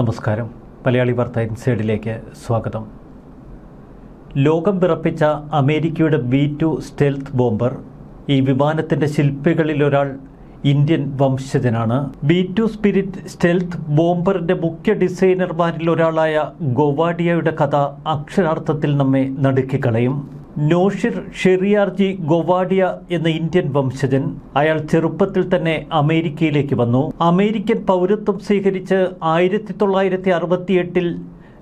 നമസ്കാരം. മലയാളി വാർത്ത ഇൻസൈഡിലേക്ക് സ്വാഗതം. ലോകം വിറപ്പിച്ച അമേരിക്കയുടെ ബി ടു സ്റ്റെൽത്ത് ബോംബർ ഈ വിമാനത്തിന്റെ ശില്പികളിലൊരാൾ ഇന്ത്യൻ വംശജനാണ്. ബി ടു സ്പിരിറ്റ് സ്റ്റെൽത്ത് ബോംബറിന്റെ മുഖ്യ ഡിസൈനർമാരിൽ ഒരാളായ ഗോവാഡിയയുടെ കഥ അക്ഷരാർത്ഥത്തിൽ നമ്മെ നടുക്കിക്കളയും. നോഷിർ ഷെറിയാർജി ഗോവാഡിയ എന്ന ഇന്ത്യൻ വംശജൻ അയാൾ ചെറുപ്പത്തിൽ തന്നെ അമേരിക്കയിലേക്ക് വന്നു. അമേരിക്കൻ പൗരത്വം സ്വീകരിച്ച് ആയിരത്തി തൊള്ളായിരത്തി അറുപത്തിയെട്ടിൽ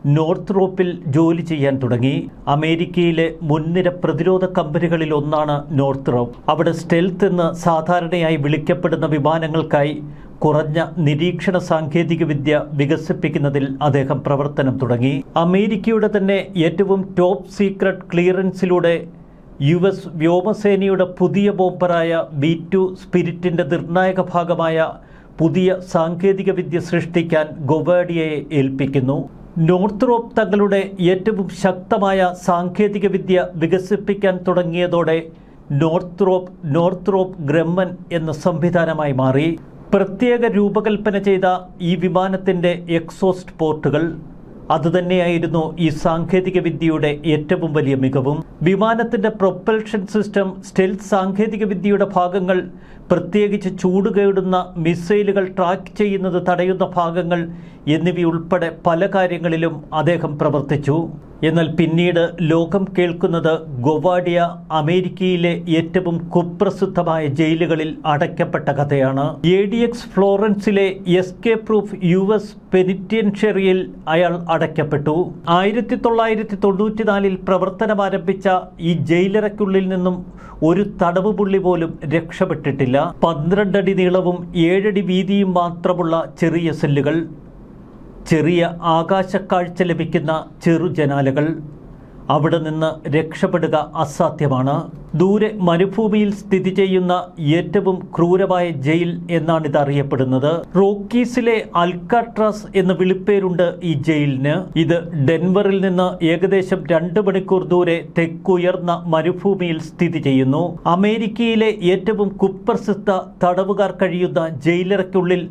നോർത്ത് റോപ്പിൽ ജോലി ചെയ്യാൻ തുടങ്ങി. അമേരിക്കയിലെ മുൻനിര പ്രതിരോധ കമ്പനികളിൽ ഒന്നാണ് നോർത്ത് റോപ്പ്. അവിടെ സ്റ്റെൽത്ത് എന്ന് സാധാരണയായി വിളിക്കപ്പെടുന്ന വിമാനങ്ങൾക്കായി കുറഞ്ഞ നിരീക്ഷണ സാങ്കേതിക വിദ്യ വികസിപ്പിക്കുന്നതിൽ അദ്ദേഹം പ്രവർത്തനം തുടങ്ങി. അമേരിക്കയുടെ തന്നെ ഏറ്റവും ടോപ്പ് സീക്രട്ട് ക്ലിയറൻസിലൂടെ യു എസ് വ്യോമസേനയുടെ പുതിയ ബോംബറായ ബി ടു സ്പിരിറ്റിന്റെ നിർണായക ഭാഗമായ പുതിയ സാങ്കേതിക വിദ്യ സൃഷ്ടിക്കാൻ ഗൊവാഡിയയെ ഏൽപ്പിക്കുന്നു. നോർത്ത് റോപ്പ് തങ്ങളുടെ ഏറ്റവും ശക്തമായ സാങ്കേതികവിദ്യ വികസിപ്പിക്കാൻ തുടങ്ങിയതോടെ Northrop Northrop Grumman എന്ന സംവിധാനമായി മാറി. പ്രത്യേക രൂപകൽപ്പന ചെയ്ത ഈ വിമാനത്തിന്റെ എക്സോസ്റ്റ് പോർട്ടുകൾ അതുതന്നെയായിരുന്നു ഈ സാങ്കേതിക വിദ്യയുടെ ഏറ്റവും വലിയ മികവും. വിമാനത്തിന്റെ പ്രൊപ്പൽഷൻ സിസ്റ്റം സ്റ്റെൽത്ത് സാങ്കേതിക വിദ്യയുടെ ഭാഗങ്ങൾ പ്രത്യേകിച്ച് ചൂട് കേടുന്ന മിസൈലുകൾ ട്രാക്ക് ചെയ്യുന്നത് തടയുന്ന ഭാഗങ്ങൾ എന്നിവയുൾപ്പെടെ പല കാര്യങ്ങളിലും അദ്ദേഹം പ്രവർത്തിച്ചു. എന്നാൽ പിന്നീട് ലോകം കേൾക്കുന്നത് ഗൊവാഡിയ അമേരിക്കയിലെ ഏറ്റവും കുപ്രസിദ്ധമായ ജയിലുകളിൽ അടയ്ക്കപ്പെട്ട കഥയാണ്. എ ഡി എക്സ് ഫ്ലോറൻസിലെ escape proof U S പെനിറ്റൻഷ്യറിയിൽ അയാൾ അടയ്ക്കപ്പെട്ടു. ആയിരത്തി തൊള്ളായിരത്തി തൊണ്ണൂറ്റിനാലിൽ പ്രവർത്തനമാരംഭിച്ച ഈ ജയിലറയ്ക്കുള്ളിൽ നിന്നും ഒരു തടവ് പുള്ളി പോലും രക്ഷപ്പെട്ടിട്ടില്ല. പന്ത്രണ്ടടി നീളവും ഏഴടി വീതിയും മാത്രമുള്ള ചെറിയ സെല്ലുകൾ ചെറിയ ആകാശക്കാഴ്ച ലഭിക്കുന്ന ചെറു ജനാലകൾ അവിടെ നിന്ന് രക്ഷപ്പെടുക അസാധ്യമാണ്. ദൂരെ മരുഭൂമിയിൽ സ്ഥിതി ചെയ്യുന്ന ഏറ്റവും ക്രൂരമായ ജയിൽ എന്നാണ് ഇത് അറിയപ്പെടുന്നത്. റോക്കീസിലെ അൽക്കാട്രാസ് എന്ന വിളിപ്പേരുണ്ട് ഈ ജയിലിന്. ഇത് ഡെൻവറിൽ നിന്ന് ഏകദേശം രണ്ട് മണിക്കൂർ ദൂരെ തെക്കുയർന്ന മരുഭൂമിയിൽ സ്ഥിതി ചെയ്യുന്നു. അമേരിക്കയിലെ ഏറ്റവും കുപ്രസിദ്ധ തടവുകാർ കഴിയുന്ന ജയിലറയ്ക്കുള്ളിൽ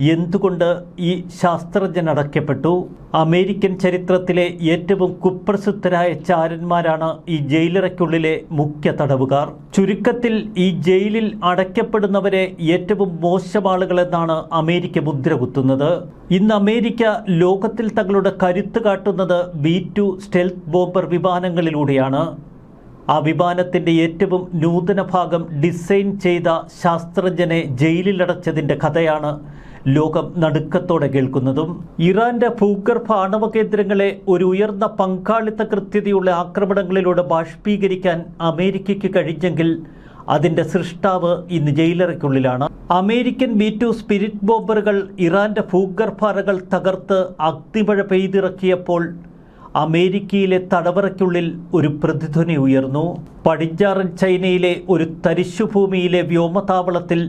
എന്തുകൊണ്ട് ഈ ശാസ്ത്രജ്ഞൻ അടയ്ക്കപ്പെട്ടു? അമേരിക്കൻ ചരിത്രത്തിലെ ഏറ്റവും കുപ്രസിദ്ധരായ ചാരന്മാരാണ് ഈ ജയിലറയ്ക്കുള്ളിലെ മുഖ്യ തടവുകാർ. ചുരുക്കത്തിൽ ഈ ജയിലിൽ അടയ്ക്കപ്പെടുന്നവരെ ഏറ്റവും മോശം ആളുകളെന്നാണ് അമേരിക്ക മുദ്ര കുത്തുന്നത്. ഇന്ന് അമേരിക്ക ലോകത്തിൽ തങ്ങളുടെ കരുത്ത് കാട്ടുന്നത് ബി ടു സ്റ്റെൽത്ത് ബോംബർ വിമാനങ്ങളിലൂടെയാണ്. ആ വിമാനത്തിന്റെ ഏറ്റവും നൂതന ഭാഗം ഡിസൈൻ ചെയ്ത ശാസ്ത്രജ്ഞനെ ജയിലിലടച്ചതിന്റെ കഥയാണ് ലോകം നടുക്കത്തോടെ കേൾക്കുന്നതും. ഇറാന്റെ ഭൂഗർഭ ആണവ കേന്ദ്രങ്ങളെ ഒരു ഉയർന്ന പങ്കാളിത്ത കൃത്യതയുള്ള ആക്രമണങ്ങളിലൂടെ ബാഷ്പീകരിക്കാൻ അമേരിക്കയ്ക്ക് കഴിഞ്ഞെങ്കിൽ അതിന്റെ സൃഷ്ടാവ് ഇന്ന് ജയിലറയ്ക്കുള്ളിലാണ്. അമേരിക്കൻ ബി ടു സ്പിരിറ്റ് ബോംബറുകൾ ഇറാന്റെ ഭൂഗർഭാറകൾ തകർത്ത് അഗ്നിമഴ പെയ്തിറക്കിയപ്പോൾ അമേരിക്കയിലെ തടവറയ്ക്കുള്ളിൽ ഒരു പ്രതിധ്വനി ഉയർന്നു. പടിഞ്ഞാറൻ ചൈനയിലെ ഒരു തരിശുഭൂമിയിലെ വ്യോമതാവളത്തിൽ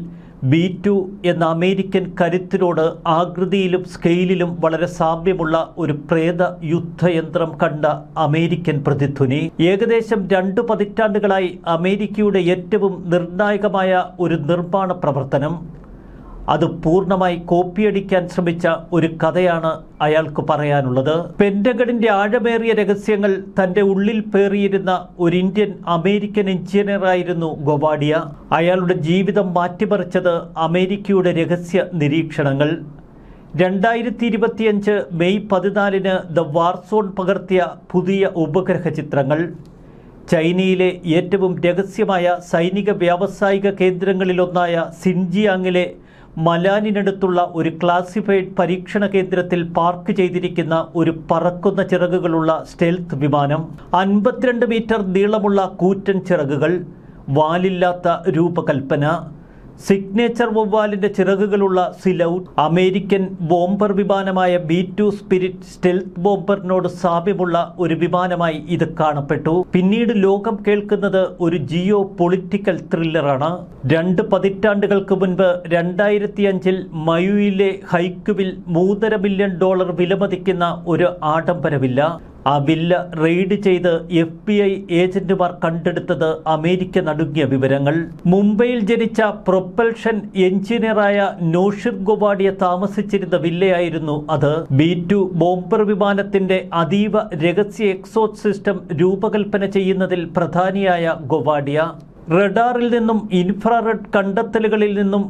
ബി ടു എന്ന അമേരിക്കൻ കരുത്തിനോട് ആകൃതിയിലും സ്കെയിലിലും വളരെ സാമ്യമുള്ള ഒരു പ്രേത യുദ്ധയന്ത്രം കണ്ട അമേരിക്കൻ പ്രതിധ്വനി. ഏകദേശം രണ്ട് പതിറ്റാണ്ടുകളായി അമേരിക്കയുടെ ഏറ്റവും നിർണായകമായ ഒരു നിർമ്മാണ പ്രവർത്തനം. അത് പൂർണമായി കോപ്പിയടിക്കാൻ ശ്രമിച്ച ഒരു കഥയാണ് അയാൾക്ക് പറയാനുള്ളത്. പെൻഡഗഡിന്റെ ആഴമേറിയ രഹസ്യങ്ങൾ തന്റെ ഉള്ളിൽ പേറിയിരുന്ന ഒരു ഇന്ത്യൻ അമേരിക്കൻ എഞ്ചിനീയറായിരുന്നു ഗൊവാഡിയ. അയാളുടെ ജീവിതം മാറ്റിമറിച്ചത് അമേരിക്കയുടെ രഹസ്യ നിരീക്ഷണങ്ങൾ. രണ്ടായിരത്തി ഇരുപത്തിയഞ്ച് മെയ് പതിനാലിന് ദ വാർസോൺ പകർത്തിയ പുതിയ ഉപഗ്രഹ ചിത്രങ്ങൾ. ചൈനയിലെ ഏറ്റവും രഹസ്യമായ സൈനിക വ്യാവസായിക കേന്ദ്രങ്ങളിലൊന്നായ സിൻജിയാങ്ങിലെ മലാനിനടുത്തുള്ള ഒരു ക്ലാസിഫൈഡ് പരീക്ഷണ കേന്ദ്രത്തിൽ പാർക്ക് ചെയ്തിരിക്കുന്ന ഒരു പറക്കുന്ന ചിറകുകളുള്ള സ്റ്റെൽത്ത് വിമാനം അൻപത്തിരണ്ട് മീറ്റർ നീളമുള്ള കൂറ്റൻ ചിറകുകൾ വാലില്ലാത്ത രൂപകൽപ്പന സിഗ്നേച്ചർ വവ്വാലിന്റെ ചിറകുകളുള്ള സിലൌട്ട് അമേരിക്കൻ ബോംബർ വിമാനമായ ബി ടു സ്പിരിറ്റ് സ്റ്റെൽത്ത് ബോംബറിനോട് സാമ്യമുള്ള ഒരു വിമാനമായി ഇത് കാണപ്പെട്ടു. പിന്നീട് ലോകം കേൾക്കുന്നത് ഒരു ജിയോ പൊളിറ്റിക്കൽ ത്രില്ലറാണ്. രണ്ട് പതിറ്റാണ്ടുകൾക്ക് മുൻപ് രണ്ടായിരത്തി അഞ്ചിൽ മയുയിലെ ഹൈക്കുവിൽ മൂന്നര മില്യൺ ഡോളർ വിലമതിക്കുന്ന ഒരു ആഡംബരവില്ല ആ വില്ല റെയ്ഡ് ചെയ്ത് എഫ് ബി ഐ ഏജന്റുമാർ കണ്ടെടുത്തത് അമേരിക്ക നടുങ്ങിയ വിവരങ്ങൾ. മുംബൈയിൽ ജനിച്ച പ്രൊപ്പൽഷൻ എഞ്ചിനീയറായ നോഷിർ ഗോപാഡിയെ താമസിച്ചിരുന്ന വില്ലയായിരുന്നു അത്. ബി ടു ബോംബർ വിമാനത്തിന്റെ അതീവ രഹസ്യ എക്സോസ് സിസ്റ്റം രൂപകൽപ്പന ചെയ്യുന്നതിൽ പ്രധാനിയായ ഗൊവാഡിയ. റഡാറിൽ നിന്നും ഇൻഫ്രാറെഡ് കണ്ടെത്തലുകളിൽ നിന്നും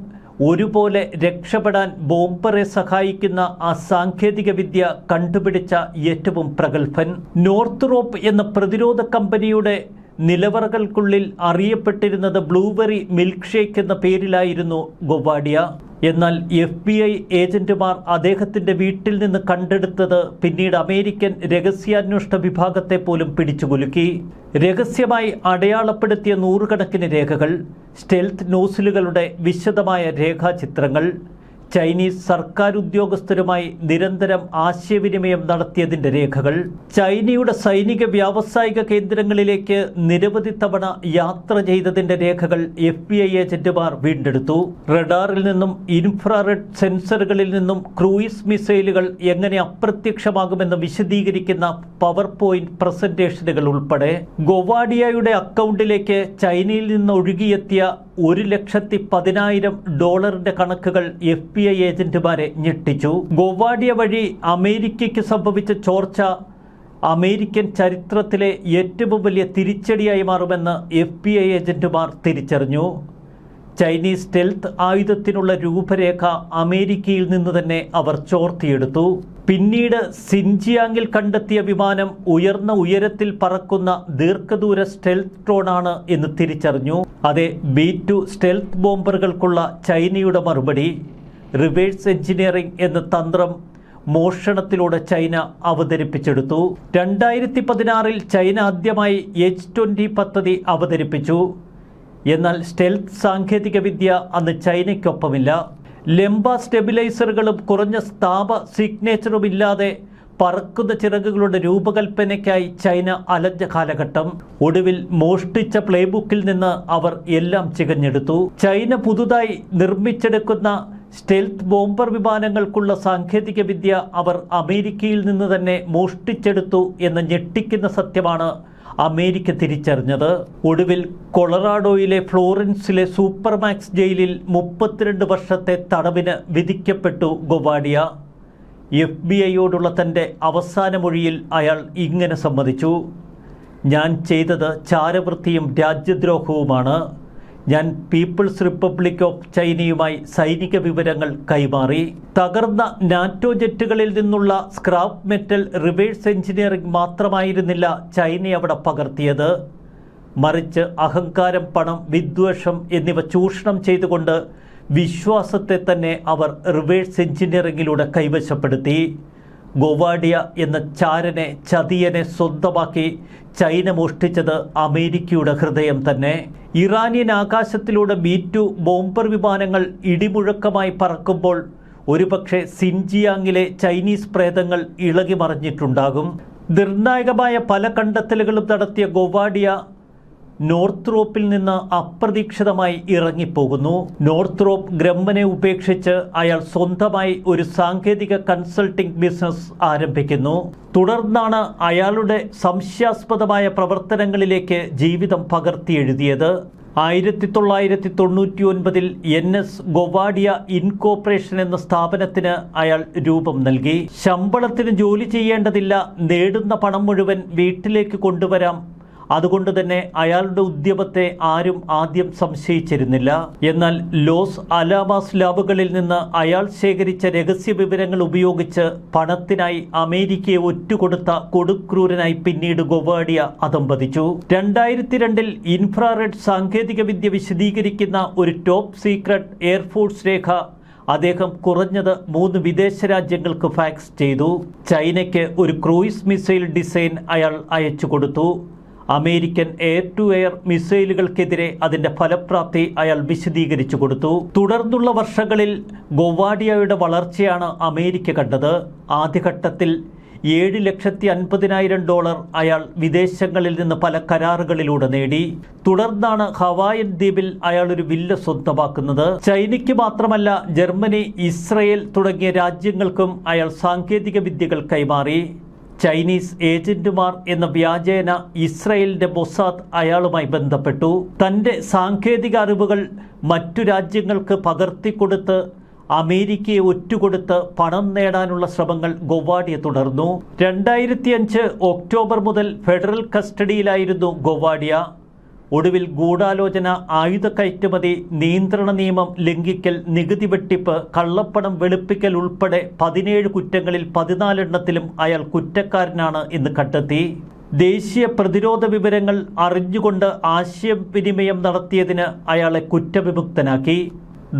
ഒരുപോലെ രക്ഷപ്പെടാൻ ബോംബറെ സഹായിക്കുന്ന ആ സാങ്കേതിക വിദ്യ കണ്ടുപിടിച്ച ഏറ്റവും പ്രഗത്ഭൻ നോർത്ത്റോപ്പ് എന്ന പ്രതിരോധ കമ്പനിയുടെ നിലവറകൾക്കുള്ളിൽ അറിയപ്പെട്ടിരുന്നത് ബ്ലൂബെറി മിൽക്ക് ഷേക്ക് എന്ന പേരിലായിരുന്നു ഗൊവാഡിയ. എന്നാൽ എഫ് ബി ഐ ഏജന്റുമാർ അദ്ദേഹത്തിന്റെ വീട്ടിൽ നിന്ന് കണ്ടെടുത്തത് പിന്നീട് അമേരിക്കൻ രഹസ്യാന്വേഷണ വിഭാഗത്തെ പോലും പിടിച്ചുകുലുക്കി. രഹസ്യമായി അടയാളപ്പെടുത്തിയ നൂറുകണക്കിന് രേഖകൾ സ്റ്റെൽത്ത് നോസിലുകളുടെ വിശദമായ രേഖാചിത്രങ്ങൾ ചൈനീസ് സർക്കാർ ഉദ്യോഗസ്ഥരുമായി നിരന്തരം ആശയവിനിമയം നടത്തിയതിന്റെ രേഖകൾ ചൈനയുടെ സൈനിക വ്യാവസായിക കേന്ദ്രങ്ങളിലേക്ക് നിരവധി തവണ യാത്ര ചെയ്തതിന്റെ രേഖകൾ എഫ് ബി ഐ ഏജന്റുമാർ വീണ്ടെടുത്തു. റഡാറിൽ നിന്നും ഇൻഫ്രാറെഡ് സെൻസറുകളിൽ നിന്നും ക്രൂയിസ് മിസൈലുകൾ എങ്ങനെ അപ്രത്യക്ഷമാകുമെന്ന് വിശദീകരിക്കുന്ന പവർ പോയിന്റ് പ്രസന്റേഷനുകൾ ഉൾപ്പെടെ ഗൊവാഡിയയുടെ അക്കൗണ്ടിലേക്ക് ചൈനയിൽ നിന്ന് ഒഴുകിയെത്തിയ ഒരു ലക്ഷത്തി പതിനായിരം ഡോളറിന്റെ കണക്കുകൾ എഫ് ബി ഐ ഏജന്റുമാരെ ഞെട്ടിച്ചു. ഗോവാഡിയ വഴി അമേരിക്കയ്ക്ക് സംഭവിച്ച ചോർച്ച അമേരിക്കൻ ചരിത്രത്തിലെ ഏറ്റവും വലിയ തിരിച്ചടിയായി മാറുമെന്ന് എഫ് ബി ഐ ഏജന്റുമാർ തിരിച്ചറിഞ്ഞു. ചൈനീസ് സ്റ്റെൽത്ത് ആയുധത്തിനുള്ള രൂപരേഖ അമേരിക്കയിൽ നിന്ന് തന്നെ അവർ ചോർത്തിയെടുത്തു. പിന്നീട് സിൻജിയാങ്ങിൽ കണ്ടെത്തിയ വിമാനം ഉയർന്ന ഉയരത്തിൽ പറക്കുന്ന ദീർഘദൂര സ്റ്റെൽത്ത് ഡ്രോണാണ് എന്ന് തിരിച്ചറിഞ്ഞു. അതെ ബി ടു സ്റ്റെൽത്ത് ബോംബറുകൾക്കുള്ള ചൈനയുടെ മറുപടി. റിവേഴ്സ് എഞ്ചിനീയറിംഗ് എന്ന തന്ത്രം മോഷണത്തിലൂടെ ചൈന അവതരിപ്പിച്ചെടുത്തു. രണ്ടായിരത്തി പതിനാറിൽ ചൈന ആദ്യമായി എച്ച് ട്വന്റി പദ്ധതി അവതരിപ്പിച്ചു. എന്നാൽ സ്റ്റെൽത്ത് സാങ്കേതികവിദ്യ അന്ന് ചൈനയ്ക്കൊപ്പമില്ല. ലംബ സ്റ്റെബിലൈസറുകളും കുറഞ്ഞ സ്ഥാപ സിഗ്നേച്ചറും ഇല്ലാതെ പറക്കുന്ന ചിറകുകളുടെ രൂപകൽപ്പനയ്ക്കായി ചൈന അലഞ്ഞ കാലഘട്ടം. ഒടുവിൽ മോഷ്ടിച്ച പ്ലേബുക്കിൽ നിന്ന് അവർ എല്ലാം ചികഞ്ഞെടുത്തു. ചൈന പുതുതായി നിർമ്മിച്ചെടുക്കുന്ന സ്റ്റെൽത്ത് ബോംബർ വിമാനങ്ങൾക്കുള്ള സാങ്കേതിക വിദ്യ അവർ അമേരിക്കയിൽ നിന്ന് തന്നെ മോഷ്ടിച്ചെടുത്തു എന്ന് ഞെട്ടിക്കുന്ന സത്യമാണ് അമേരിക്ക തിരിച്ചറിഞ്ഞത്. ഒടുവിൽ കൊളറാഡോയിലെ ഫ്ലോറൻസിലെ സൂപ്പർമാക്സ് ജയിലിൽ മുപ്പത്തിരണ്ട് വർഷത്തെ തടവിന് വിധിക്കപ്പെട്ടു ഗൊവാഡിയ. എഫ് ബി ഐയോടുള്ള തന്റെ അവസാന മൊഴിയിൽ അയാൾ ഇങ്ങനെ സമ്മതിച്ചു. ഞാൻ ചെയ്തത് ചാരവൃത്തിയും രാജ്യദ്രോഹവുമാണ്. ഞാൻ പീപ്പിൾസ് റിപ്പബ്ലിക് ഓഫ് ചൈനയുമായി സൈനിക വിവരങ്ങൾ കൈമാറി. തകർന്ന നാറ്റോ ജെറ്റുകളിൽ നിന്നുള്ള സ്ക്രാപ്പ് മെറ്റൽ റിവേഴ്സ് എഞ്ചിനീയറിംഗ് മാത്രമായിരുന്നില്ല ചൈന അവിടെ പകർത്തിയത്. മറിച്ച് അഹങ്കാരം പണം വിദ്വേഷം എന്നിവ ചൂഷണം ചെയ്തുകൊണ്ട് വിശ്വാസത്തെ തന്നെ അവർ റിവേഴ്സ് എഞ്ചിനീയറിംഗിലൂടെ കൈവശപ്പെടുത്തി. ഗോവാഡിയ എന്ന ചാരനെ ചതിയനെ സ്വന്തമാക്കി ചൈന മോഷ്ടിച്ചത് അമേരിക്കയുടെ ഹൃദയം തന്നെ. ഇറാനിയൻ ആകാശത്തിലൂടെ മീറ്റു ബോംബർ വിമാനങ്ങൾ ഇടിമുഴക്കമായി പറക്കുമ്പോൾ ഒരുപക്ഷെ സിൻജിയാങ്ങിലെ ചൈനീസ് പ്രേതങ്ങൾ ഇളകി മറിഞ്ഞിട്ടുണ്ടാകും നിർണായകമായ പല കണ്ടെത്തലുകളും നടത്തിയ ഗോവാഡിയ നോർത്ത് റോപ്പിൽ നിന്ന് അപ്രതീക്ഷിതമായി ഇറങ്ങിപ്പോകുന്നു. നോർത്ത് റോപ്പ് ഗ്രമ്മനെ ഉപേക്ഷിച്ച് അയാൾ സ്വന്തമായി ഒരു സാങ്കേതിക കൺസൾട്ടിംഗ് ബിസിനസ് ആരംഭിക്കുന്നു. തുടർന്നാണ് അയാളുടെ സംശയാസ്പദമായ പ്രവർത്തനങ്ങളിലേക്ക് ജീവിതം പകർത്തിയെഴുതിയത്. ആയിരത്തി തൊള്ളായിരത്തി തൊണ്ണൂറ്റി ഒൻപതിൽ എൻ എസ് ഗൊവാഡിയ ഇൻകോർപ്പറേഷൻ എന്ന സ്ഥാപനത്തിന് അയാൾ രൂപം നൽകി. ശമ്പളത്തിന് ജോലി ചെയ്യേണ്ടതില്ല നേടുന്ന പണം മുഴുവൻ വീട്ടിലേക്ക് കൊണ്ടുവരാം അതുകൊണ്ട് തന്നെ അയാളുടെ ഉദ്യമത്തെ ആരും ആദ്യം സംശയിച്ചിരുന്നില്ല. എന്നാൽ ലോസ് അലാമാസ് ലാബുകളിൽ നിന്ന് അയാൾ ശേഖരിച്ച രഹസ്യ വിവരങ്ങൾ ഉപയോഗിച്ച് പണത്തിനായി അമേരിക്കയെ ഒറ്റുകൊടുത്ത കൊടുക്രൂരനായി പിന്നീട് ഗൊവാഡിയ അതമ്പതിച്ചു രണ്ടായിരത്തി രണ്ടിൽ ഇൻഫ്രാറെഡ് സാങ്കേതികവിദ്യ വിശദീകരിക്കുന്ന ഒരു ടോപ്പ് സീക്രട്ട് എയർഫോഴ്സ് രേഖ അദ്ദേഹം കുറഞ്ഞത് മൂന്ന് വിദേശ രാജ്യങ്ങൾക്ക് ഫാക്സ് ചെയ്തു. ചൈനയ്ക്ക് ഒരു ക്രൂയിസ് മിസൈൽ ഡിസൈൻ അയാൾ അയച്ചു കൊടുത്തു. അമേരിക്കൻ എയർ ടു എയർ മിസൈലുകൾക്കെതിരെ അതിന്റെ ഫലപ്രാപ്തി അയാൾ വിശദീകരിച്ചു കൊടുത്തു. തുടർന്നുള്ള വർഷങ്ങളിൽ ഗൊവാഡിയയുടെ വളർച്ചയാണ് അമേരിക്ക കണ്ടത്. ആദ്യഘട്ടത്തിൽ ഏഴ് ലക്ഷത്തി അൻപതിനായിരം ഡോളർ അയാൾ വിദേശങ്ങളിൽ നിന്ന് പല കരാറുകളിലൂടെ നേടി. തുടർന്നാണ് ഹവായൻ ദ്വീപിൽ അയാൾ ഒരു വില്ല സ്വന്തമാക്കുന്നത്. ചൈനയ്ക്ക് മാത്രമല്ല ജർമ്മനി ഇസ്രയേൽ തുടങ്ങിയ രാജ്യങ്ങൾക്കും അയാൾ സാങ്കേതിക വിദ്യകൾ കൈമാറി. ചൈനീസ് ഏജന്റുമാർ എന്ന വ്യാജേന ഇസ്രയേലിന്റെ മൊസാദ് അയാളുമായി ബന്ധപ്പെട്ടു. തന്റെ സാങ്കേതിക അറിവുകൾ മറ്റു രാജ്യങ്ങൾക്ക് പകർത്തിക്കൊടുത്ത് അമേരിക്കയെ ഒറ്റുകൊടുത്ത് പണം നേടാനുള്ള ശ്രമങ്ങൾ ഗൊവാഡിയെ തുടർന്നു. രണ്ടായിരത്തി അഞ്ച് ഒക്ടോബർ മുതൽ ഫെഡറൽ കസ്റ്റഡിയിലായിരുന്നു ഗൊവാഡിയ. ഒടുവിൽ ഗൂഢാലോചന ആയുധ കയറ്റുമതി നിയന്ത്രണ നിയമം ലംഘിക്കൽ നികുതി വെട്ടിപ്പ് കള്ളപ്പണം വെളുപ്പിക്കൽ ഉൾപ്പെടെ പതിനേഴ് കുറ്റങ്ങളിൽ പതിനാലെണ്ണത്തിലും അയാൾ കുറ്റക്കാരനാണ് എന്ന് കണ്ടെത്തി. ദേശീയ പ്രതിരോധ വിവരങ്ങൾ അറിഞ്ഞുകൊണ്ട് ആശയവിനിമയം നടത്തിയതിന് അയാളെ കുറ്റവിമുക്തനാക്കി.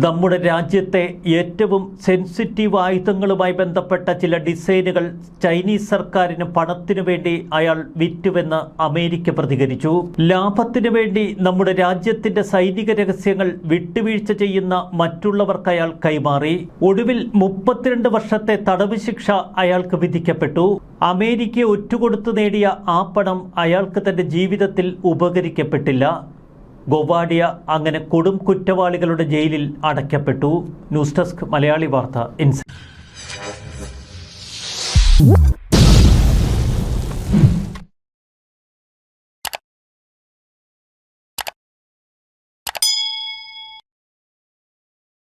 നമ്മുടെ രാജ്യത്തെ ഏറ്റവും സെൻസിറ്റീവ് ആയുധങ്ങളുമായി ബന്ധപ്പെട്ട ചില ഡിസൈനുകൾ ചൈനീസ് സർക്കാരിന് പണത്തിനു വേണ്ടി അയാൾ വിറ്റുവെന്ന് അമേരിക്ക പ്രതികരിച്ചു. ലാഭത്തിനു വേണ്ടി നമ്മുടെ രാജ്യത്തിന്റെ സൈനിക രഹസ്യങ്ങൾ വിട്ടുവീഴ്ച ചെയ്യുന്ന മറ്റുള്ളവർക്ക് അയാൾ കൈമാറി. ഒടുവിൽ മുപ്പത്തിരണ്ട് വർഷത്തെ തടവ് ശിക്ഷ അയാൾക്ക് വിധിക്കപ്പെട്ടു. അമേരിക്ക ഒറ്റുകൊടുത്തു നേടിയ ആ പണം അയാൾക്ക് തന്റെ ജീവിതത്തിൽ ഉപകരിക്കപ്പെട്ടില്ല. ഗൊവാഡിയ അങ്ങനെ കൊടും കുറ്റവാളികളുടെ ജയിലിൽ അടയ്ക്കപ്പെട്ടു. ന്യൂസ് ഡെസ്ക് മലയാളി വാർത്ത ഇൻസ്